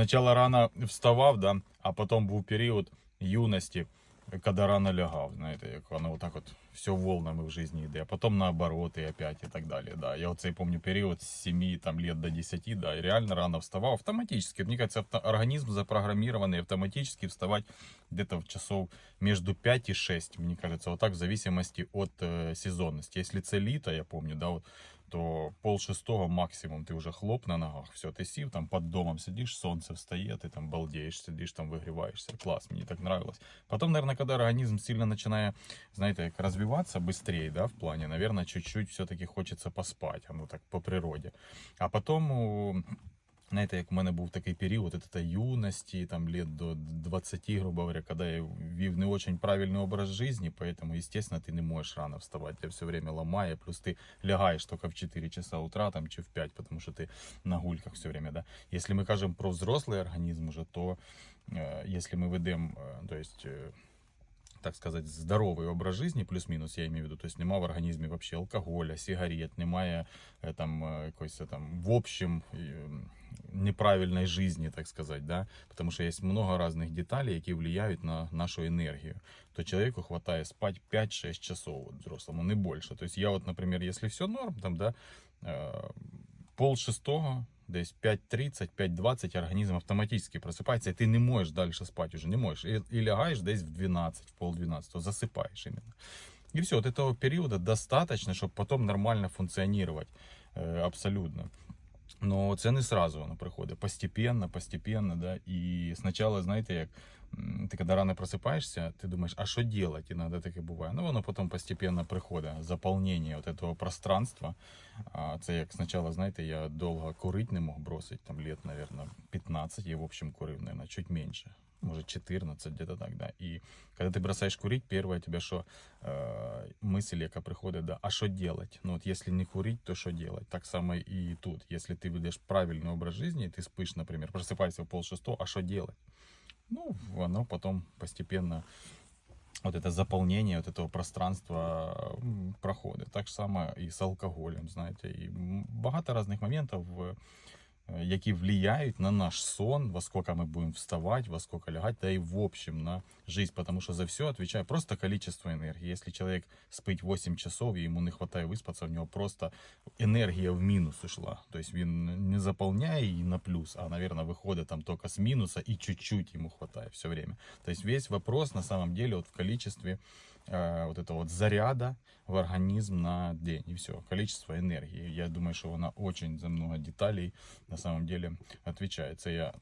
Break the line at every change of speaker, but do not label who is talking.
спочатку рано вставав, да, а потім був період юності, коли рано лягав, знаєте, як воно отак от все волнами в житті йде, а потім наоборот і опять і так далі. Да. Я оцей помню період з 7 там, лет до 10, да, і реально рано вставав автоматически. Мені кажется, авто- організм запрограммированный автоматически вставать где-то в часов между 5 и 6, мне кажется, вот так в зависимости от э, сезонности. Если це літо, я помню, да, вот, то пол шестого максимум ты уже хлоп на ногах, все, ты сів, там под домом сидишь, солнце встает, ты там балдеешь, сидишь, там выгреваешься, класс, мне так нравилось. Потом, наверное, когда организм сильно начинает, знаете, как развиваться быстрее, да, в плане, наверное, чуть-чуть все-таки хочется поспать, ну так, по природе. А потом, у, знаєте, як в мене був такий період, от це юності, там лет до 20, грубо говоря, когда я вів не очень правильный образ жизни, поэтому, естественно, ты не можешь рано вставать, тебя все время ломая, плюс ты лягаешь только в 4 часа утра, там, чи в 5, потому что ты на гульках все время, да. Если мы кажем про взрослый организм уже, то э, если мы ведем, э, то есть... э, так сказать, здоровий образ жизни, плюс-мінус, я имею в виду, тобто нема в організмі вообще алкоголя, сигарет, немає е, там е, якоїсь е, там в общем е, неправильной жизни, так сказать, да, потому что есть много разных деталей, які влияют на нашу энергию. То человеку хватает спать 5-6 часов, вот, взрослому, не больше. То есть я вот, например, если все норм, там, да, э, пол шестого, десь 5.30, 5.20 організм автоматично просипається, і ти не можеш далі спати вже, не можеш. І, і лягаєш десь в 12, в пол 12, засипаєш іменно. И все, вот этого периода достаточно, чтобы потом нормально функционировать э, абсолютно. Но це не сразу воно приходить. Постепенно, постепенно, да. І спочатку, знаєте, як м, ти коли рано просипаєшся, ти думаєш, а що робити? Іноді таке буває. Ну, воно потім постепенно приходить. Заполнення от этого пространства. А це як спочатку, знаєте, я довго курити не мог бросити, там лет, наверное, 15, я в общем курив, наверное, чуть меньше. Может, 14, где-то так, да. И когда ты бросаешь курить, первое тебе что, э, мысль, яка приходит, да, а что делать? Ну вот если не курить, то что делать? Так само и тут. Если ты ведешь правильный образ жизни, ты спишь, например, просыпаешься в пол шестого, а что делать? Ну, оно потом постепенно вот это заполнение вот этого пространства проходит. Так же само и с алкоголем, знаете. И м, багато разных моментов, які влияют на наш сон, во сколько мы будем вставать, во сколько лягать, да и в общем на жизнь, потому что за все отвечает просто количество энергии. Если человек спить 8 часов и ему не хватает выспаться, у него просто энергия в минус ушла. То есть он не заполняя и на плюс, а, наверное, выходит там только с минуса и чуть-чуть ему хватает все время. То есть весь вопрос на самом деле вот в количестве э, вот этого вот заряда в организм на день. И все, количество энергии. Я думаю, что она очень за много деталей на самом деле отвечает. Це я